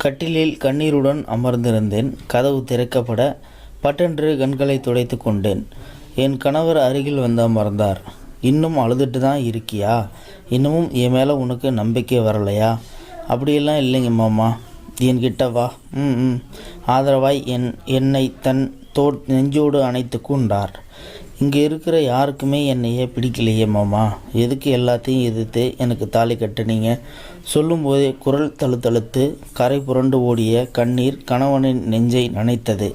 கட்டிலில் கண்ணீருடன் அமர்ந்திருந்தேன். கதவு திறக்கப்பட பட்டென்று கண்களை துடைத்து கொண்டேன். என் கணவர் அருகில் வந்து அமர்ந்தார். இன்னும் அழுதுட்டு தான் இருக்கியா? இன்னமும் என் மேலே உனக்கு நம்பிக்கை வரலையா? அப்படியெல்லாம் இல்லைங்க மாமா. என்கிட்ட வா. ம் ம். ஆதரவாய் என் என்னை தன் தோ நெஞ்சோடு அணைத்து கொண்டார். இங்கே இருக்கிற யாருக்குமே என்னையே பிடிக்கலையே மாமா. எதுக்கு எல்லாத்தையும் எதிர்த்து எனக்கு தாலி கட்டுனீங்க? சொல்லும்போதே குரல் தழுத்தழுத்து கரை புரண்டு ஓடிய கண்ணீர் கணவனின் நெஞ்சை நனைத்தது.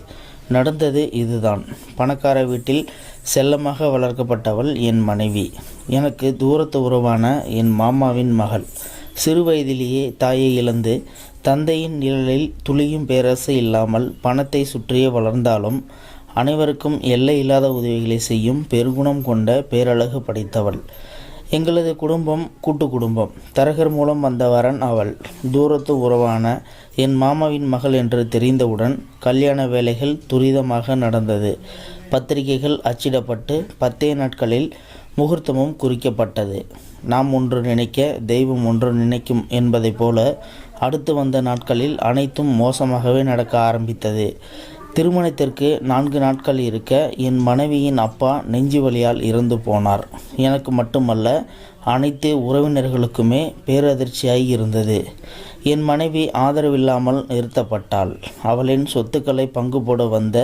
நடந்தது இதுதான். பணக்கார வீட்டில் செல்லமாக வளர்க்கப்பட்டவள் என் மனைவி. எனக்கு தூரத்து உறவான என் மாமாவின் மகள். சிறுவயதிலேயே தாயை இழந்து தந்தையின் நிழலில் துளியும் பேரரசு இல்லாமல் பணத்தை சுற்றியே வளர்ந்தாலும் அனைவருக்கும் எல்லை இல்லாத உதவிகளை செய்யும் பெருகுணம் கொண்ட பேரழகு படைத்தவள். எங்களது குடும்பம் கூட்டு குடும்பம். தரகர் மூலம் வந்த வரன் அவள். தூரத்து உறவான என் மாமாவின் மகள் என்று தெரிந்தவுடன் கல்யாண வேலைகள் துரிதமாக நடந்தது. பத்திரிகைகள் அச்சிடப்பட்டு பத்தே நாட்களில் முகூர்த்தமும் குறிக்கப்பட்டது. நாம் ஒன்று நினைக்க தெய்வம் ஒன்று நினைக்கும் என்பதைப் போல அடுத்து வந்த நாட்களில் அனைத்தும் மோசமாகவே நடக்க ஆரம்பித்தது. திருமணத்திற்கு நான்கு நாட்கள் இருக்க என் மனைவியின் அப்பா நெஞ்சு வலியால் இறந்து போனார். எனக்கு மட்டுமல்ல அனைத்து உறவினர்களுக்குமே பேரதிர்ச்சியாய் இருந்தது. என் மனைவி ஆதரவில்லாமல் நிறுத்தப்பட்டாள். அவளின் சொத்துக்களை பங்கு போட வந்த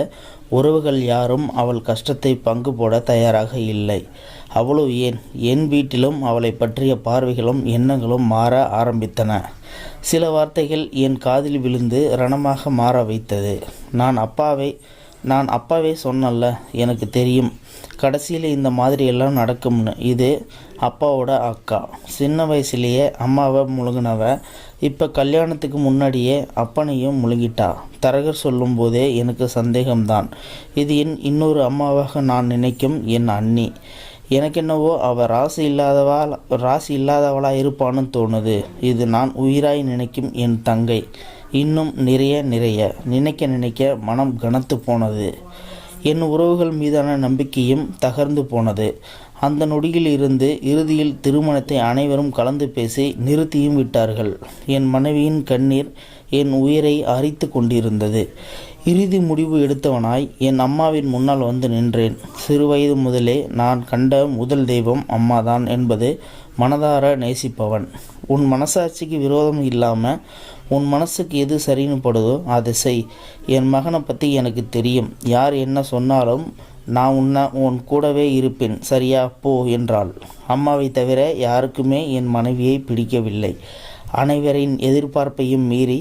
உறவுகள் யாரும் அவள் கஷ்டத்தை பங்கு போட தயாராக இல்லை. அவ்வளோ ஏன்? என் வீட்டிலும் அவளை பற்றிய பார்வைகளும் எண்ணங்களும் மாற ஆரம்பித்தன. சில வார்த்தைகள் என் காதில் விழுந்து ரணமாக மாற வைத்தது. நான் அப்பாவை நான் அப்பாவே சொன்னல்ல எனக்கு தெரியும். கடைசியில் இந்த மாதிரி எல்லாம் நடக்கும்னு. இது அப்பாவோட அக்கா. சின்ன வயசுலேயே அம்மாவை முழுகினவ. இப்போ கல்யாணத்துக்கு முன்னாடியே அப்பனையும் முழுகிட்டா. தரகர் சொல்லும்போதே எனக்கு சந்தேகம்தான். இது என் இன்னொரு அம்மாவாக நான் நினைக்கும் என் அண்ணி. எனக்கு என்னவோ அவள் ராசி இல்லாதவா ராசி இல்லாதவளாக இருப்பான்னு தோணுது. இது நான் உயிராய் நினைக்கும் என் தங்கை. இன்னும் நிறைய நிறைய. நினைக்க நினைக்க மனம் கனத்து போனது. என் உறவுகள் மீதான நம்பிக்கையும் தகர்ந்து போனது. அந்த நொடியில் இருந்து இறுதியில் திருமணத்தை அனைவரும் கலந்து பேசி நிறுத்தியும் விட்டார்கள். என் மனைவியின் கண்ணீர் என் உயிரை அரித்து கொண்டிருந்தது. இறுதி முடிவு எடுத்தவனாய் என் அம்மாவின் முன்னால் வந்து நின்றேன். சிறுவயது முதலே நான் கண்ட முதல் தெய்வம் அம்மாதான் என்பது மனதார நேசிப்பவன். உன் மனசாட்சிக்கு விரோதம் இல்லாமல் உன் மனசுக்கு எது சரின்னு படுதோ அதை செய். என் மகனை பற்றி எனக்கு தெரியும். யார் என்ன சொன்னாலும் நான் உன்னை உன் கூடவே இருப்பேன். சரியா? போ என்றாள். அம்மாவை தவிர யாருக்குமே என் மனைவியை பிடிக்கவில்லை. அனைவரின் எதிர்பார்ப்பையும் மீறி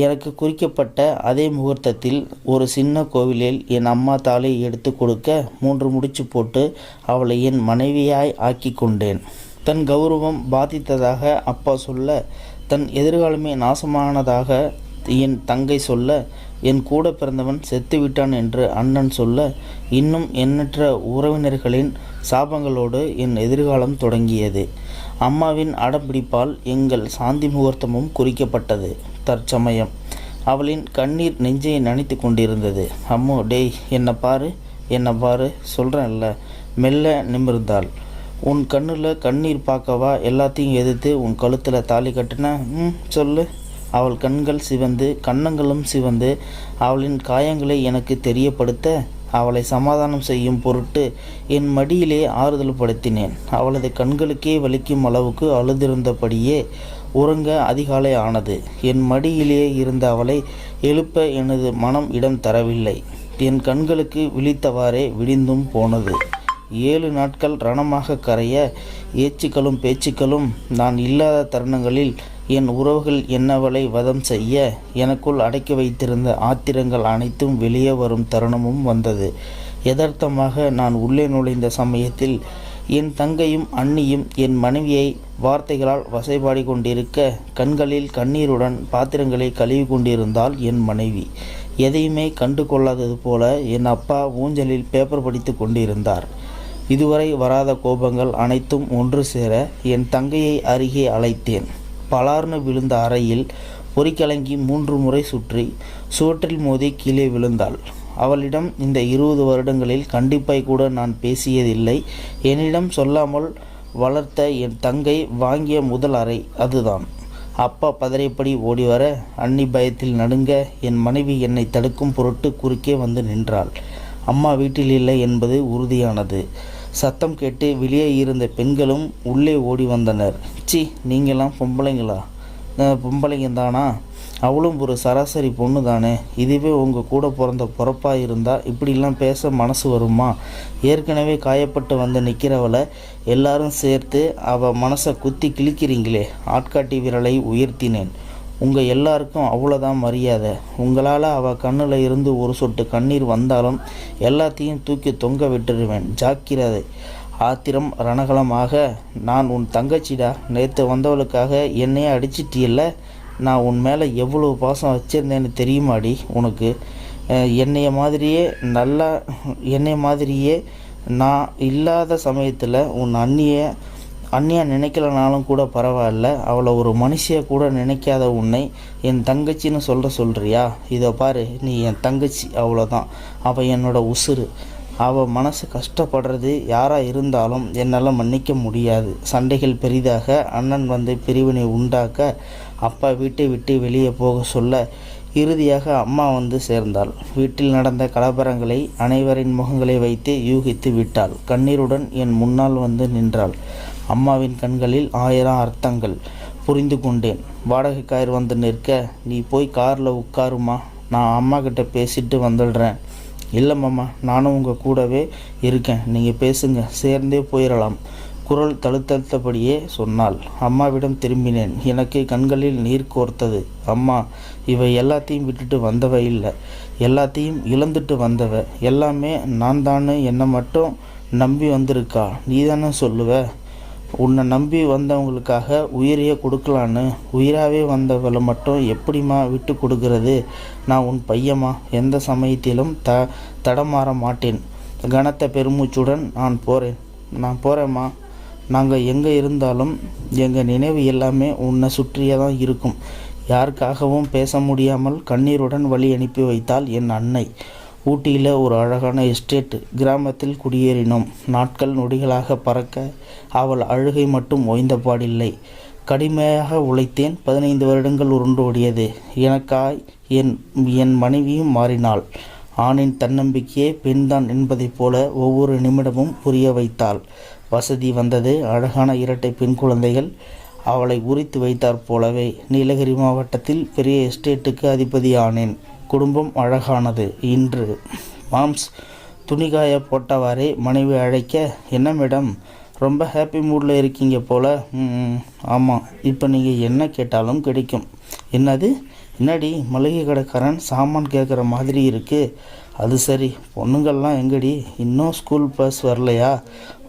எனக்கு குறிக்கப்பட்ட அதே முகூர்த்தத்தில் ஒரு சின்ன கோவிலில் என் அம்மா தாலை எடுத்து கொடுக்க மூன்று முடிச்சு போட்டு அவளை என் மனைவியாய் ஆக்கி கொண்டேன். தன் கௌரவம் பாதித்ததாக அப்பா சொல்ல தன் எதிர்காலமே நாசமானதாக என் தங்கை சொல்ல என் கூட பிறந்தவன் செத்துவிட்டான் என்று அண்ணன் சொல்ல இன்னும் எண்ணற்ற உறவினர்களின் சாபங்களோடு என் எதிர்காலம் தொடங்கியது. அம்மாவின் அடம்பிடிப்பால் எங்கள் சாந்தி முகூர்த்தமும் குறிக்கப்பட்டது. தற்சமயம். அவளின் கண்ணீர் நெஞ்சையை நனைத்து கொண்டிருந்தது. அம்மோ டேய் என்னை பாரு என்னை பாரு சொல்கிறேன்ல மெல்ல நிமிர்ந்தாள். உன் கண்ணில் கண்ணீர் பார்க்கவா? எல்லாத்தையும் எதிர்த்து உன் கழுத்தில் தாலி கட்டின? ம் சொல்லு. அவள் கண்கள் சிவந்து கன்னங்களும் சிவந்து அவளின் காயங்களை எனக்கு தெரியப்படுத்த அவளை சமாதானம் செய்யும் பொருட்டு என் மடியிலே ஆறுதல் படுத்தினேன். அவளது கண்களுக்கே வலிக்கும் அளவுக்கு அழுதிருந்தபடியே உறங்க அதிகாலை ஆனது. என் மடியிலே இருந்த அவளை எழுப்ப எனது மனம் இடம் தரவில்லை. என் கண்களுக்கு விழித்தவாறே விடிந்தும் போனது. ஏழு நாட்கள் ரணமாக கரைய ஏச்சுக்களும் பேச்சுக்களும் நான் இல்லாத தருணங்களில் என் உறவுகள் என்னவளை வதம் செய்ய எனக்குள் அடக்கி வைத்திருந்த ஆத்திரங்கள் அனைத்தும் வெளியே வரும் தருணமும் வந்தது. யதார்த்தமாக நான் உள்ளே நுழைந்த சமயத்தில் என் தங்கையும் அண்ணியும் என் மனைவியை வார்த்தைகளால் வசைபாடி கொண்டிருக்க கண்களில் கண்ணீருடன் பாத்திரங்களை கழுவி கொண்டிருந்தாள் என் மனைவி. எதையுமே கண்டு கொள்ளாதது போல என் அப்பா ஊஞ்சலில் பேப்பர் படித்து கொண்டிருந்தார். இதுவரை வராத கோபங்கள் அனைத்தும் ஒன்று சேர என் தங்கையை அருகே அழைத்தேன். பலார்னு விழுந்த அறையில் பொறிக்கலங்கி மூன்று முறை சுற்றி சுவற்றில் மோதி கீழே விழுந்தாள். அவளிடம் இந்த இருபது வருடங்களில் கண்டிப்பாய் கூட நான் பேசியதில்லை. என்னிடம் சொல்லாமல் வளர்த்த என் தங்கை வாங்கிய முதல் அறை அதுதான். அப்பா பதறைப்படி ஓடி வர அன்னி பயத்தில் நடுங்க என் மனைவி என்னை தடுக்கும் பொருட்டு குறுக்கே வந்து நின்றாள். அம்மா வீட்டில் இல்லை என்பது உறுதியானது. சத்தம் கேட்டு வெளியே இருந்த பெண்களும் உள்ளே ஓடி வந்தனர். சி நீங்களாம் பொம்பளைங்களா? பொம்பளைங்க தானா? அவளும் ஒரு சராசரி பொண்ணு தானே. இதுவே உங்கள் கூட பிறந்த பிறப்பாக இருந்தால் இப்படிலாம் பேச மனசு வருமா? ஏற்கனவே காயப்பட்டு வந்து நிற்கிறவளை எல்லாரும் சேர்த்து அவள் மனசை குத்தி கிழிக்கிறீங்களே. ஆட்காட்டி விரலை உயர்த்தினேன். உங்கள் எல்லாருக்கும் அவ்வளோதான் மரியாதை. உங்களால் அவள் கண்ணில் இருந்து ஒரு சொட்டு கண்ணீர் வந்தாலும் எல்லாத்தையும் தூக்கி தொங்க விட்டுருவேன். ஜாக்கிரதை. ஆத்திரம் ரணகலமாக நான் உன் தங்கச்சிடா. நேற்று வந்தவளுக்காக என்னையே அடிச்சிட்டியல்ல? நான் உன் மேலே எவ்வளோ பாசம் வச்சுருந்தேன்னு தெரியுமாடி உனக்கு? என்னைய மாதிரியே நல்லா என்னைய மாதிரியே நான் இல்லாத சமயத்தில் உன் அண்ணியை அண்ணியா நினைக்கலனாலும் கூட பரவாயில்ல. அவளை ஒரு மனுஷியை கூட நினைக்காத உன்னை என் தங்கச்சின்னு சொல்கிற சொல்கிறியா இதை பாரு நீ என் தங்கச்சி அவ்வளோதான் அவள் என்னோட உசுரு அவள் மனசு கஷ்டப்படுறது யாராக இருந்தாலும் என்னால் மன்னிக்க முடியாது. சண்டைகள் பெரிதாக அண்ணன் வந்து பிரிவினை உண்டாக்க அப்பா வீட்டை விட்டு வெளியே போக சொல்ல இறுதியாக அம்மா வந்து சேர்ந்தாள். வீட்டில் நடந்த கலவரங்களை அனைவரின் முகங்களை வைத்து யூகித்து விட்டாள். கண்ணீருடன் என் முன்னால் வந்து நின்றாள். அம்மாவின் கண்களில் ஆயிரம் அர்த்தங்கள் புரிந்து கொண்டேன். வாடகை கார் வந்து நிற்க நீ போய் காரில் உட்காருமா? நான் அம்மா கிட்ட பேசிட்டு வந்துடுறேன். இல்லை மாமா நானும் உங்கள் கூடவே இருக்கேன். நீங்கள் பேசுங்க. சேர்ந்தே போயிடலாம் குரல் தழுத்தழுத்தபடியே சொன்னாள். அம்மாவிடம் திரும்பினேன். எனக்கு கண்களில் நீர் கோர்த்தது. அம்மா இவை எல்லாத்தையும் விட்டுட்டு வந்தவ இல்லை. எல்லாத்தையும் இழந்துட்டு வந்தவ. எல்லாமே நான் தானு என்னை மட்டும் நம்பி வந்திருக்கா. நீ தானே சொல்லுவ? உன்னை நம்பி வந்தவங்களுக்காக உயிரையே கொடுக்கலான்னு. உயிராகவே வந்தவளை மட்டும் எப்படிம்மா விட்டு கொடுக்கறது? நான் உன் பையம்மா. எந்த சமயத்திலும் த தடமாற மாட்டேன். கனத்த பெருமூச்சுடன் நான் போகிறேன் நான் போகிறேம்மா நாங்கள் எங்கே இருந்தாலும் எங்கள் நினைவு எல்லாமே உன்னை சுற்றியே தான் இருக்கும். யாருக்காகவும் பேச முடியாமல் கண்ணீருடன் வழி அனுப்பி வைத்தாள் என் அன்னை. ஊட்டியில் ஒரு அழகான எஸ்டேட் கிராமத்தில் குடியேறினோம். நாட்கள் நொடிகளாக பறக்க அவள் அழுகை மட்டும் ஓய்ந்தபாடில்லை கடுமையாக உழைத்தேன் பதினைந்து வருடங்கள் உருண்டோடியது எனக்காய் என் என் மனைவியும் மாறினாள். ஆணின் தன்னம்பிக்கையே பெண்தான் என்பதைப் போல ஒவ்வொரு நிமிடமும் புரிய வைத்தாள். வசதி வந்தது. அழகான இரட்டை பெண் குழந்தைகள் அவளை உரித்து வைத்தாற் போலவே நீலகிரி மாவட்டத்தில் பெரிய எஸ்டேட்டுக்கு அதிபதி ஆனேன் குடும்பம் அழகானது. இன்று மாம்ஸ் துணிகாய போட்டவாறே மனைவி அழைக்க என்ன மேடம் ரொம்ப ஹாப்பி மூடில் இருக்கீங்க போல. ஆமாம் இப்போ நீங்கள் என்ன கேட்டாலும் கிடைக்கும். என்னது? என்னடி மளிகை கடைக்காரன் சாமான் கேட்குற மாதிரி இருக்குது அது சரி. பொண்ணுங்கள்லாம் எங்கடி? இன்னும் ஸ்கூல் பஸ் வரலையா?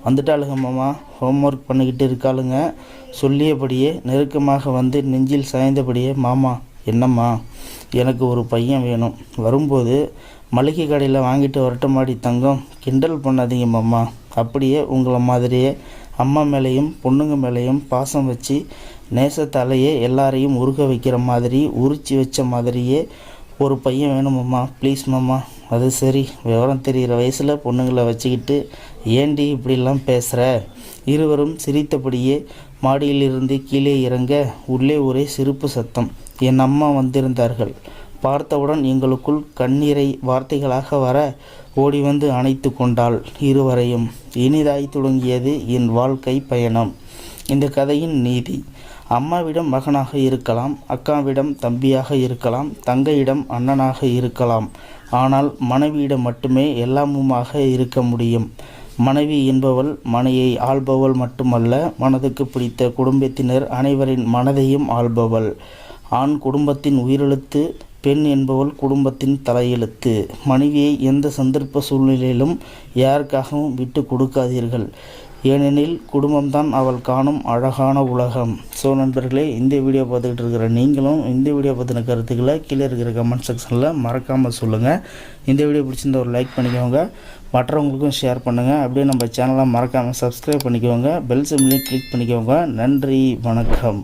வந்துட்டாளுங்க மாமா. ஹோம்ஒர்க் பண்ணிக்கிட்டு இருக்காளுங்க. சொல்லியபடியே நெருக்கமாக வந்து நெஞ்சில் சாய்ந்தபடியே மாமா என்னம்மா? எனக்கு ஒரு பையன் வேணும். வரும்போது மளிகை கடையில் வாங்கிட்டு வரட்டமாடி தங்கம். கிண்டல் பண்ணாதீங்க மாமா. அப்படியே உங்களை மாதிரியே அம்மா மேலேயும் பொண்ணுங்க மேலேயும் பாசம் வச்சு நேசத்தாலேயே எல்லாரையும் உருக வைக்கிற மாதிரி உரிச்சி வச்ச மாதிரியே ஒரு பையன் வேணுமாம்மா ப்ளீஸ் மாமா. அது சரி விவரம் தெரிகிற வயசில் பொண்ணுங்களை வச்சுக்கிட்டு ஏண்டி இப்படிலாம் பேசுகிற இருவரும் சிரித்தபடியே மாடியிலிருந்து கீழே இறங்க உள்ளே ஒரே சிரிப்பு சத்தம். என் அம்மா வந்திருந்தார்கள். பார்த்தவுடன் எங்களுக்குள் கண்ணீரை வார்த்தைகளாக வர ஓடி வந்து அணைத்து கொண்டாள் இருவரையும். இனிதாய் தொடங்கியது என் வாழ்க்கை பயணம் இந்த கதையின் நீதி. அம்மாவிடம் மகனாக இருக்கலாம் அக்காவிடம் தம்பியாக இருக்கலாம் தங்கையிடம் அண்ணனாக இருக்கலாம். ஆனால் மனைவியிடம் மட்டுமே எல்லாமுமாக இருக்க முடியும். மனைவி என்பவள் மனையை ஆள்பவள் மட்டுமல்ல மனதுக்கு பிடித்த குடும்பத்தினர் அனைவரின் மனதையும் ஆள்பவள். ஆண் குடும்பத்தின் உயிரெழுத்து பெண் என்பவள் குடும்பத்தின் தலையெழுத்து. மனைவியை எந்த சந்தர்ப்ப சூழ்நிலையிலும் யாருக்காகவும் விட்டு கொடுக்காதீர்கள். ஏனெனில் குடும்பம்தான் அவள் காணும் அழகான உலகம். ஸோ நண்பர்களே இந்த வீடியோ பார்த்துக்கிட்டு இருக்கிற நீங்களும் இந்த வீடியோ பற்றின கருத்துக்களை கீழே இருக்கிற கமெண்ட் செக்ஷனில் மறக்காமல் சொல்லுங்கள் இந்த வீடியோ பிடிச்சிருந்த ஒரு லைக் பண்ணிக்கோங்க. மற்றவங்களுக்கும் ஷேர் பண்ணுங்கள் அப்படியே நம்ம சேனலை மறக்காமல் சப்ஸ்கிரைப் பண்ணிக்கோங்க. பெல் சிம்லையும் கிளிக் பண்ணிக்கோங்க. நன்றி வணக்கம்.